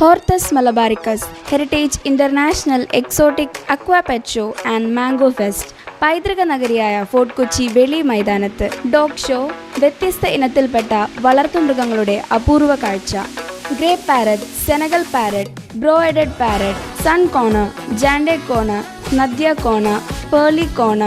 Hortus Malabaricus heritage international exotic aqua pet show and mango fest പൈതൃക നഗരിയായ fort Kochi വെളി മൈതാനത്ത്. ഡോഗ് ഷോ വ്യത്യസ്ത ഇനത്തിൽപ്പെട്ട വളർത്തുമൃഗങ്ങളുടെ അപൂർവ കാഴ്ച. Grey parrot Senegal parrot ബ്രോയിഡഡ് parrot sun conure Jenday conure Nanday conure pearly conure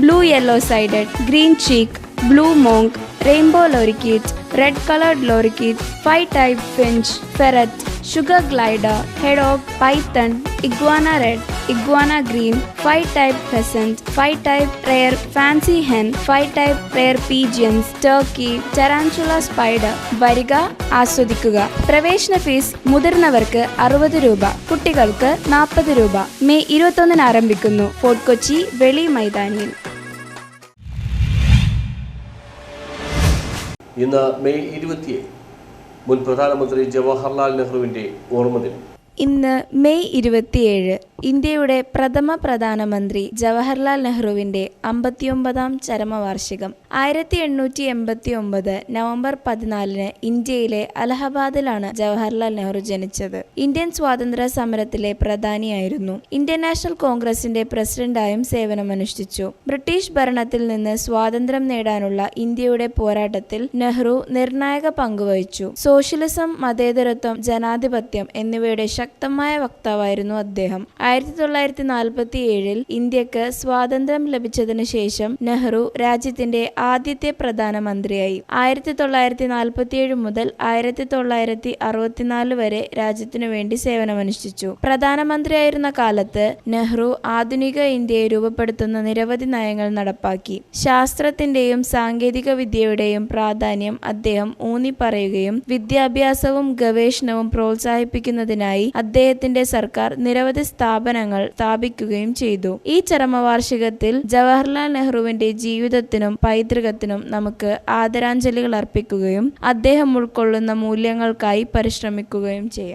blue yellow sided green cheek blue monk rainbow lorikeet red collared lorikeet five type finch ferret sugar glider hedgehog python iguana red iguana green five type pheasant five type rare fancy hen five type rare pigeons turkey tarantula spider വരിക ആസ്വദിക്കുക. പ്രവേശന fees മുതിർന്നവർക്ക് അറുപത് രൂപ കുട്ടികൾക്ക് നാൽപ്പത് രൂപ. May ഇരുപത്തൊന്നിന് ആരംഭിക്കുന്നു. ഫോർട്ട് കൊച്ചി വെളി മൈതാനിയിൽ. ഇന്ന് മെയ് ഇരുപത്തിയേഴ് മുൻ പ്രധാനമന്ത്രി ജവഹർലാൽ നെഹ്റുവിന്റെ ഓർമ്മദിനം. ഇന്ന് മെയ് ഇരുപത്തിയേഴ് ഇന്ത്യയുടെ പ്രഥമ പ്രധാനമന്ത്രി ജവഹർലാൽ നെഹ്റുവിന്റെ അമ്പത്തിയൊമ്പതാം ചരമവാർഷികം. ആയിരത്തി എണ്ണൂറ്റി എൺപത്തി ഒമ്പത് നവംബർ പതിനാലിന് ഇന്ത്യയിലെ അലഹബാദിലാണ് ജവഹർലാൽ നെഹ്റു ജനിച്ചത്. ഇന്ത്യൻ സ്വാതന്ത്ര്യ സമരത്തിലെ പ്രധാനിയായിരുന്നു. ഇന്ത്യൻ നാഷണൽ കോൺഗ്രസിന്റെ പ്രസിഡന്റായും സേവനമനുഷ്ഠിച്ചു. ബ്രിട്ടീഷ് ഭരണത്തിൽ നിന്ന് സ്വാതന്ത്ര്യം നേടാനുള്ള ഇന്ത്യയുടെ പോരാട്ടത്തിൽ നെഹ്റു നിർണായക പങ്കുവഹിച്ചു. സോഷ്യലിസം മതേതരത്വം ജനാധിപത്യം എന്നിവയുടെ ശക്തമായ വക്താവായിരുന്നു അദ്ദേഹം. ആയിരത്തി തൊള്ളായിരത്തി നാൽപ്പത്തി ഏഴിൽ ഇന്ത്യയ്ക്ക് സ്വാതന്ത്ര്യം ലഭിച്ചതിനു ശേഷം നെഹ്റു രാജ്യത്തിന്റെ ആദ്യത്തെ പ്രധാനമന്ത്രിയായി. ആയിരത്തി തൊള്ളായിരത്തി നാൽപ്പത്തിയേഴ് മുതൽ ആയിരത്തി തൊള്ളായിരത്തി അറുപത്തിനാല് വരെ രാജ്യത്തിനു വേണ്ടി സേവനമനുഷ്ഠിച്ചു. പ്രധാനമന്ത്രിയായിരുന്ന കാലത്ത് നെഹ്റു ആധുനിക ഇന്ത്യയെ രൂപപ്പെടുത്തുന്ന നിരവധി നയങ്ങൾ നടപ്പാക്കി. ശാസ്ത്രത്തിന്റെയും സാങ്കേതിക വിദ്യയുടെയും പ്രാധാന്യം അദ്ദേഹം ഊന്നി പറയുകയും വിദ്യാഭ്യാസവും ഗവേഷണവും പ്രോത്സാഹിപ്പിക്കുന്നതിനായി അദ്ദേഹത്തിന്റെ സർക്കാർ നിരവധി സ്ഥാപനങ്ങൾ സ്ഥാപിക്കുകയും ചെയ്തു. ഈ ചരമവാർഷികത്തിൽ ജവഹർലാൽ നെഹ്റുവിന്റെ ജീവിതത്തിനും പൈതൃകത്തിനും നമുക്ക് ആദരാഞ്ജലികൾ അർപ്പിക്കുകയും അദ്ദേഹം ഉൾക്കൊള്ളുന്ന മൂല്യങ്ങൾക്കായി പരിശ്രമിക്കുകയും ചെയ്യാം.